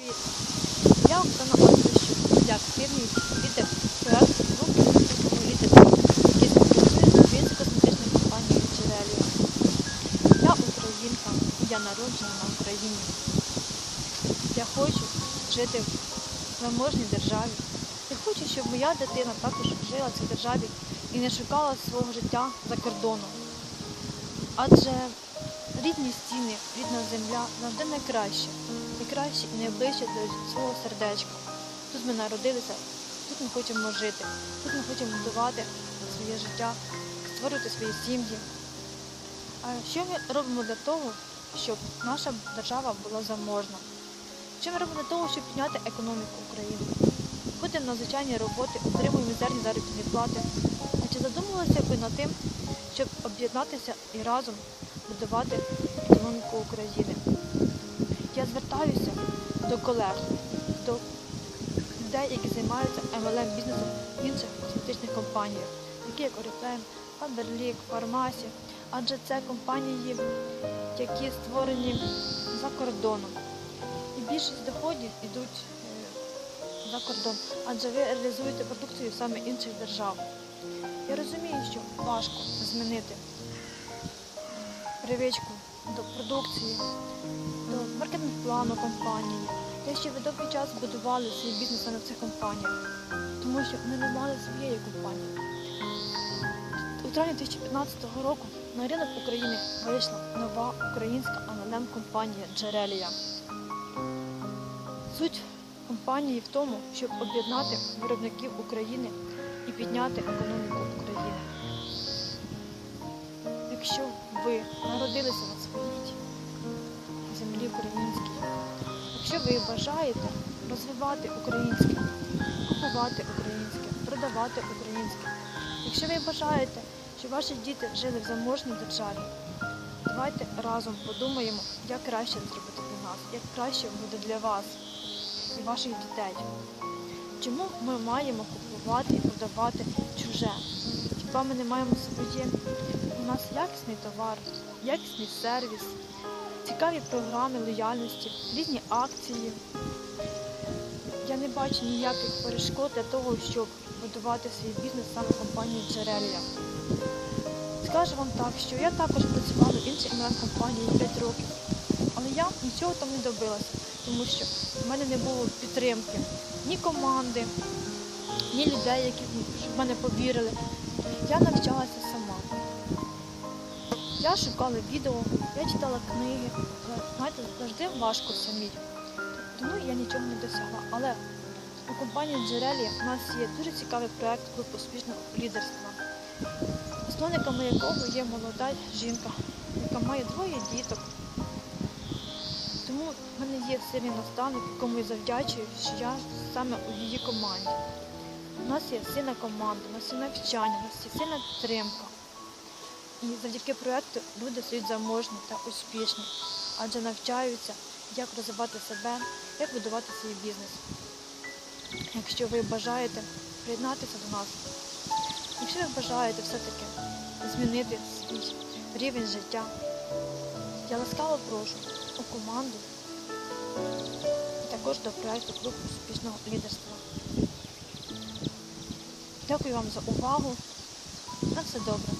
Я Оксана Андрощук, я активний лідер проєкту групи «Успішного лідера», компанією Джереліо. Я українка, я народжена на Україні. Я хочу жити в заможній державі. Я хочу, щоб моя дитина також жила в цій державі і не шукала свого життя за кордоном. Адже рідні стіни, рідна земля завжди найкраще, найкраще і найближче до свого сердечка. Тут ми народилися, тут ми хочемо жити, тут ми хочемо будувати своє життя, створювати свої сім'ї. А що ми робимо для того, щоб наша держава була заможна? Що ми робимо для того, щоб підняти економіку України? Ходимо на звичайні роботи, отримуємо мізерні заробітні плати. А чи задумувалися ви над тим, щоб об'єднатися і разом будувати економіку України? Звертаюся до колег, до людей, які займаються MLM бізнесом в інших косметичних компаніях, такі як Oriflame, Faberlic, Фармасі, адже це компанії, які створені за кордоном. І більшість доходів йдуть е, за кордон, адже ви реалізуєте продукцію саме інших держав. Я розумію, що важко змінити привичку до продукції, до маркетинг-плану компанії. Те, що ви довгий час будували свій бізнес в цих компаніях, тому що ми не мали своєї компанії. У травні 2015 року на ринок України вийшла нова українська MLM компанія Джерелія. Суть компанії в тому, щоб об'єднати виробників України і підняти економіку України. Якщо ви народилися на землі українській, якщо ви бажаєте розвивати українське, купувати українське, продавати українське, якщо ви бажаєте, щоб ваші діти жили в заможній державі, давайте разом подумаємо, як краще зробити для нас, як краще буде для вас і ваших дітей. Чому ми маємо купувати і продавати чуже? Хіба ми не маємо своє? У нас якісний товар, якісний сервіс, цікаві програми лояльності, різні акції. Я не бачу ніяких перешкод для того, щоб будувати свій бізнес саме компанії Джерелія. Скажу вам так, що я також працювала в іншій МЛМ-компанії 5 років, але я нічого там не добилася, тому що в мене не було підтримки ні команди, ні людей, які в мене повірили. Я навчалася сама. Я шукала відео, я читала книги. Знаєте, завжди важко самій. Тому я нічого не досягла. Але у компанії Джерелі у нас є дуже цікавий проєкт групи успішного лідерства, основниками якого є молода жінка, яка має двоє діток. Тому в мене є сильний наставник, якому я завдячую, що я саме у її команді. У нас є сильна команда, у нас є навчання, у нас є сильна підтримка. І завдяки проєкту люди стають заможні та успішні, адже навчаються, як розвивати себе, як будувати свій бізнес. Якщо ви бажаєте приєднатися до нас, якщо ви бажаєте все-таки змінити свій рівень життя, я ласкаво прошу у команду і також до проєкту клуб успішного лідерства. Дякую вам за увагу. На все добре.